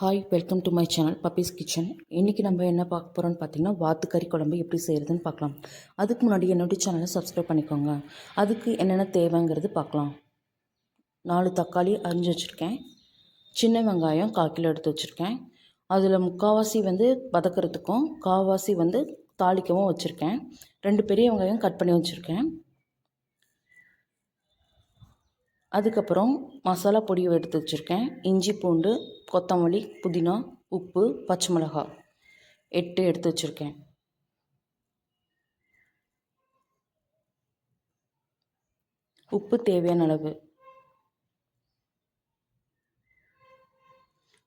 Hi welcome to my channel Pappi's kitchen இன்றைக்கி நம்ம என்ன பார்க்க போகிறோம்னு பார்த்தீங்கன்னா வாத்துக்கறி குழம்பு எப்படி செய்கிறதுன்னு பார்க்கலாம். அதுக்கு முன்னாடி என்னுடைய சேனலை சப்ஸ்கிரைப் பண்ணிக்கோங்க. அதுக்கு என்னென்ன தேவைங்கிறது பார்க்கலாம். நாலு தக்காளி அரிஞ்சு வச்சுருக்கேன். சின்ன வெங்காயம் கால் கிலோ எடுத்து வச்சுருக்கேன். அதில் முக்கால்வாசி வந்து வதக்கிறதுக்கும் கால்வாசி வந்து தாளிக்கவும் வச்சுருக்கேன். ரெண்டு பெரிய வெங்காயம் கட் பண்ணி வச்சுருக்கேன். அதுக்கப்புறம் மசாலா பொடி எடுத்து வச்சுருக்கேன். இஞ்சி பூண்டு கொத்தமல்லி புதினா உப்பு பச்சை மிளகாய் எட்டு எடுத்து வச்சுருக்கேன். உப்பு தேவையான அளவு.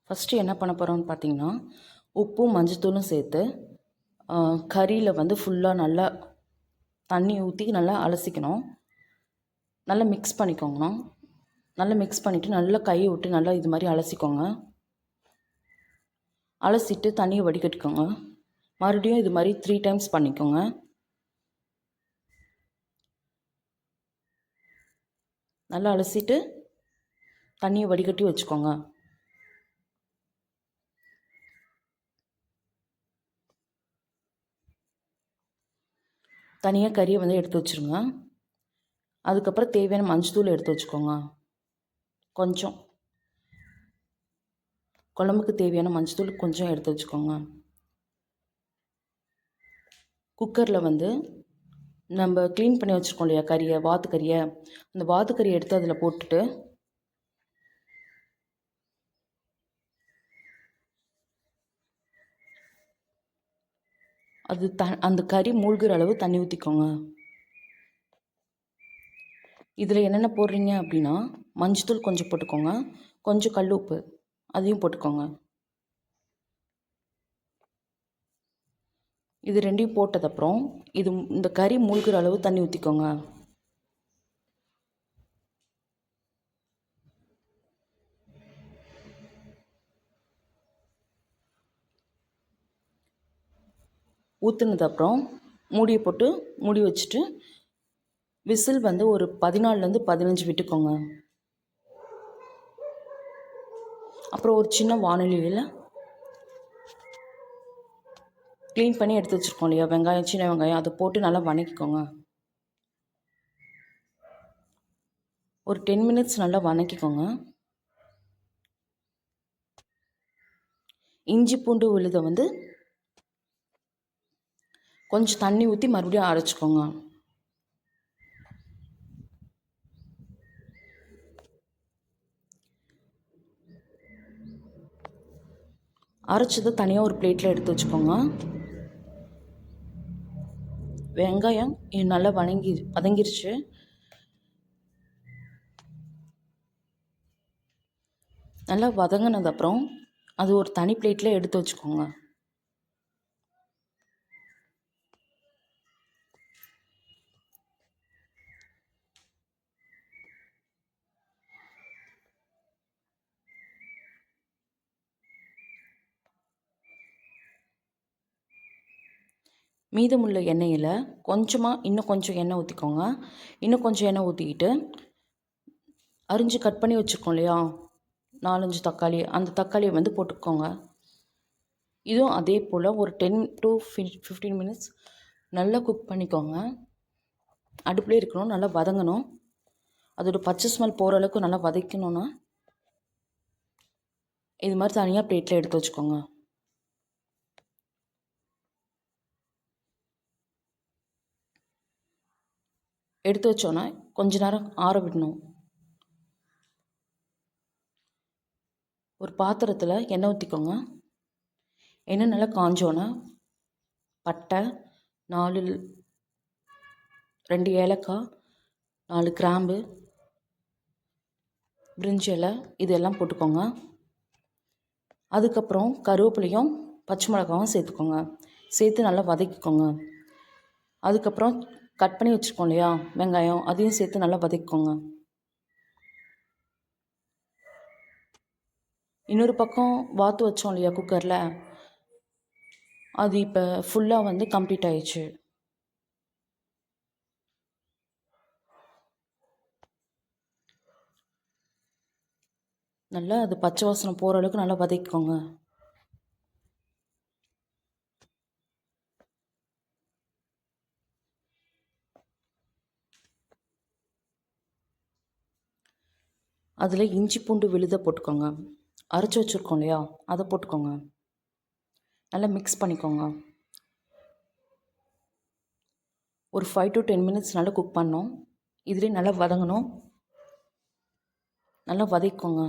ஃபஸ்ட்டு என்ன பண்ண போகிறோம்னு பார்த்தீங்கன்னா உப்பும் மஞ்சத்தூளும் சேர்த்து கறியில் வந்து ஃபுல்லாக நல்லா தண்ணி ஊற்றி நல்லா அலசிக்கணும். நல்லா மிக்ஸ் பண்ணிக்கோங்கண்ணா நல்லா மிக்ஸ் பண்ணிவிட்டு நல்லா கையை விட்டு நல்லா இது மாதிரி அலசிக்கோங்க. அலசிட்டு தண்ணியை வடிகட்டிக்கோங்க. மறுபடியும் இது மாதிரி த்ரீ டைம்ஸ் பண்ணிக்கோங்க. நல்லா அலசிட்டு தண்ணியை வடிகட்டி வச்சுக்கோங்க. தனியாக கறியை வந்து எடுத்து வச்சுருங்க. அதுக்கப்புறம் தேவையான மஞ்சத்தூள் எடுத்து வச்சுக்கோங்க. கொஞ்சம். குழம்புக்கு தேவையான மஞ்சத்தூள் கொஞ்சம் எடுத்து வச்சுக்கோங்க. குக்கரில் வந்து நம்ம க்ளீன் பண்ணி வச்சுருக்கோம் இல்லையா கறியை வாத்து கறியை அந்த வாத்து கறியை எடுத்து அதில் போட்டுட்டு அது த அந்த கறி மூழ்கிற அளவு தண்ணி ஊற்றிக்கோங்க இதில் என்னென்ன போடுறீங்க அப்படின்னா மஞ்சத்தூள் கொஞ்சம் போட்டுக்கோங்க. கொஞ்சம் கல் உப்பு அதையும் போட்டுக்கோங்க. இது ரெண்டையும் போட்டதப்புறம் இது இந்த கறி மூழ்கிற அளவு தண்ணி ஊற்றிக்கோங்க ஊற்றுனதுக்கப்புறம் மூடியை போட்டு மூடி வச்சுட்டு விசில் வந்து ஒரு பதினாலுலேருந்து பதினஞ்சு விட்டுக்கோங்க. அப்புறம் ஒரு சின்ன வானொலியில் க்ளீன் பண்ணி எடுத்து வச்சுருக்கோம் இல்லையா? வெங்காயம் சின்ன வெங்காயம் அதை போட்டு நல்லா வணக்கிக்கோங்க. ஒரு டென் மினிட்ஸ் நல்லா வணக்கிக்கோங்க. இஞ்சி பூண்டு விழுதை வந்து கொஞ்சம் தண்ணி ஊற்றி மறுபடியும் அரைச்சிக்கோங்க. அரைச்சதை தனியாக ஒரு பிளேட்டில் எடுத்து வச்சுக்கோங்க. வெங்காயம் நல்லா வணங்கி வதங்கிருச்சு. நல்லா வதங்கினதுக்கப்புறம் அது ஒரு தனி பிளேட்டில் எடுத்து வச்சுக்கோங்க. மீதமுள்ள எண்ணெயில் கொஞ்சமாக இன்னும் கொஞ்சம் எண்ணெய் ஊற்றிக்கோங்க இன்னும் கொஞ்சம் எண்ணெய் ஊற்றிக்கிட்டு அரிஞ்சு கட் பண்ணி வச்சுருக்கோம் இல்லையா? நாலஞ்சு தக்காளி அந்த தக்காளியை வந்து போட்டுக்கோங்க. இதுவும் அதே போல் ஒரு டென் டு ஃபிஃப்டீன் மினிட்ஸ் நல்லா குக் பண்ணிக்கோங்க. அடுப்புலேயே இருக்கணும் நல்லா வதங்கணும். அதோட பச்சை ஸ்மெல் போகிற அளவுக்கு நல்லா வதக்கணுன்னா இது மாதிரி தனியாக பிளேட்டில் எடுத்து வச்சுக்கோங்க. எடுத்து வச்சோன்னே கொஞ்ச நேரம் ஆற விடணும். ஒரு பாத்திரத்தில் எண்ணெய் ஊற்றிக்கோங்க எண்ணெய் நல்லா காஞ்சோன்னே பட்டை நாலு ரெண்டு ஏலக்காய் நாலு கிராம்பு பிரிஞ்சி இலை இதெல்லாம் போட்டுக்கோங்க. அதுக்கப்புறம் கருவேப்பிலையும் பச்சை மிளகாவும் சேர்த்துக்கோங்க. சேர்த்து நல்லா வதக்கிக்கோங்க. அதுக்கப்புறம் கட் பண்ணி வச்சுருக்கோம் இல்லையா? வெங்காயம் அதையும் சேர்த்து நல்லா வதக்கிக்கோங்க. இன்னொரு பக்கம் வாத்து வச்சோம் இல்லையா குக்கரில்? அது இப்போ ஃபுல்லாக வந்து கம்ப்ளீட் ஆயிடுச்சு. நல்லா அது பச்சை வாசனை போகிற அளவுக்கு நல்லா வதக்கிக்கோங்க. அதில் இஞ்சி பூண்டு விழுத போட்டுக்கோங்க. அரைச்சி வச்சுருக்கோம் இல்லையா? அதை போட்டுக்கோங்க. நல்லா மிக்ஸ் பண்ணிக்கோங்க. ஒரு ஃபைவ் டு டென் மினிட்ஸ் நல்லா குக் பண்ணோம். இதுலேயே நல்லா வதங்கணும். நல்லா வதக்கிக்கோங்க.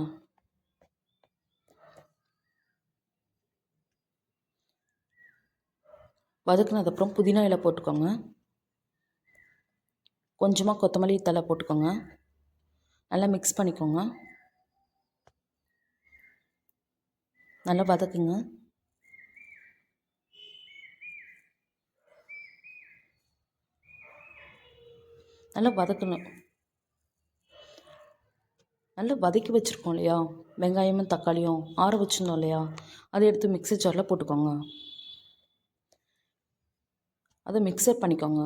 வதக்குனதுக்கப்புறம் புதினா இலை போட்டுக்கோங்க. கொஞ்சமாக கொத்தமல்லி தலை போட்டுக்கோங்க. நல்லா மிக்ஸ் பண்ணிக்கோங்க. நல்லா வதக்குங்க. நல்லா வதக்கணும். நல்லா வதக்கி வச்சுருக்கோம் இல்லையா? வெங்காயமும் தக்காளியும் ஆற வச்சுருந்தோம் இல்லையா? அதை எடுத்து மிக்ஸி ஜாரில் போட்டுக்கோங்க. அதை மிக்சர் பண்ணிக்கோங்க.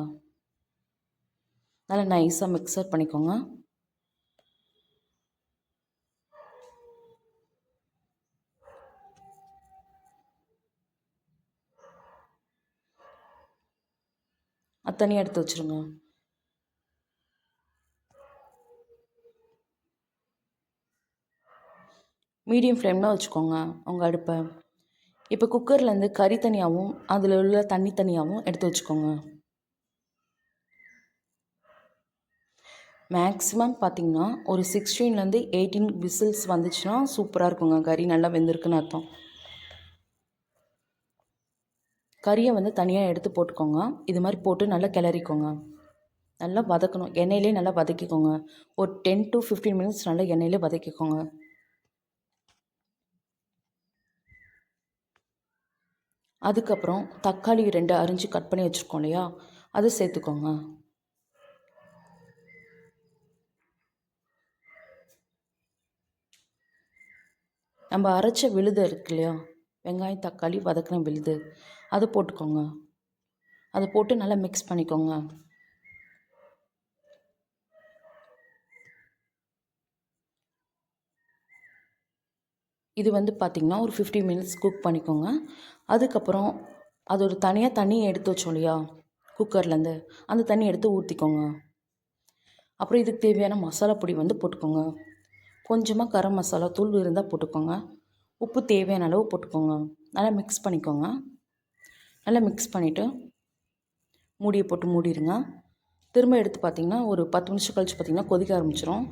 நல்லா நைஸாக மிக்சர் பண்ணிக்கோங்க அது தனியாக எடுத்து வச்சுருங்க. மீடியம் ஃப்ளேமில் வச்சுக்கோங்க உங்கள் அடுப்பை. இப்போ குக்கர்லேருந்து கறி தனியாகவும் அதில் உள்ள தண்ணி தனியாகவும் எடுத்து வச்சுக்கோங்க. மேக்ஸிமம் பார்த்திங்கன்னா ஒரு சிக்ஸ்டீன்லேருந்து எயிட்டீன் விசில்ஸ் வந்துச்சுன்னா சூப்பராக இருக்குங்க கறி. நல்லா வெந்திருக்குன்னு அர்த்தம். கறியை வந்து தனியாக எடுத்து போட்டுக்கோங்க. இது மாதிரி போட்டு நல்லா கிளறிக்கோங்க. நல்லா வதக்கணும். எண்ணெயிலே நல்லா வதக்கிக்கோங்க. ஒரு டென் டு ஃபிஃப்டீன் மினிட்ஸ் நல்லா எண்ணெயிலே வதக்கிக்கோங்க. அதுக்கப்புறம் தக்காளி ரெண்டு அரிஞ்சு கட் பண்ணி வச்சுருக்கோம் இல்லையா? அதை சேர்த்துக்கோங்க. நம்ம அரைச்ச விழுது இருக்கு இல்லையா? வெங்காயம் தக்காளி வதக்கின விழுது. அது போட்டுக்கோங்க. அதை போட்டு நல்லா மிக்ஸ் பண்ணிக்கோங்க. இது வந்து பார்த்திங்கன்னா ஒரு ஃபிஃப்டி மினிட்ஸ் குக் பண்ணிக்கோங்க. அதுக்கப்புறம் அது ஒரு தனியாக தண்ணியை எடுத்து வச்சோம் இல்லையா? குக்கர்லேருந்து அந்த தண்ணி எடுத்து ஊற்றிக்கோங்க அப்புறம் இதுக்கு தேவையான மசாலா பொடி வந்து போட்டுக்கோங்க. கொஞ்சமாக கரம் மசாலா தூள் இருந்தால் போட்டுக்கோங்க. உப்பு தேவையான அளவு போட்டுக்கோங்க. நல்லா மிக்ஸ் பண்ணிக்கோங்க. நல்லா மிக்ஸ் பண்ணிவிட்டு மூடியை போட்டு மூடிடுங்க. திரும்ப எடுத்து பார்த்திங்கன்னா ஒரு பத்து நிமிஷம் கழித்து பார்த்திங்கன்னா கொதிக்க ஆரம்பிச்சிடும்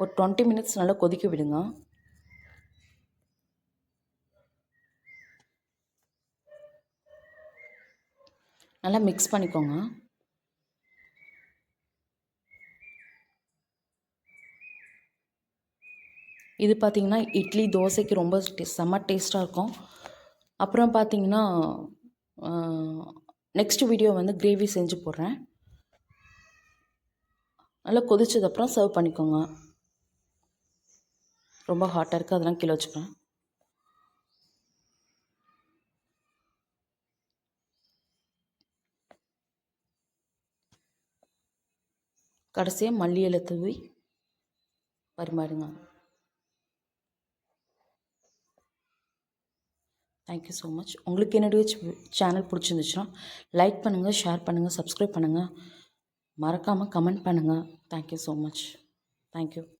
ஒரு டுவெண்ட்டி மினிட்ஸ் நல்லா கொதிக்க விடுங்க. நல்லா மிக்ஸ் பண்ணிக்கோங்க. இது பார்த்திங்கன்னா இட்லி தோசைக்கு ரொம்ப செம்ம டேஸ்ட்டாக இருக்கும். அப்புறம் பார்த்திங்கன்னா நெக்ஸ்ட் வீடியோ வந்து கிரேவி செஞ்சு போடுறேன். நல்லா கொதிச்சதுக்கப்புறம் சர்வ் பண்ணிக்கோங்க. ரொம்ப ஹாட்டாக இருக்குது அதெல்லாம் கீழே வச்சுக்கிறேன். கடைசியாக மல்லி இலை தூவி பரிமாறுங்க தேங்க்யூ ஸோ மச் உங்களுக்கு என்னுடைய சேனல் பிடிச்சிருந்துச்சுன்னா லைக் பண்ணுங்கள் ஷேர் பண்ணுங்கள் சப்ஸ்கிரைப் பண்ணுங்கள் மறக்காமல் கமெண்ட் பண்ணுங்கள் தேங்க்யூ ஸோ மச் தேங்க்யூ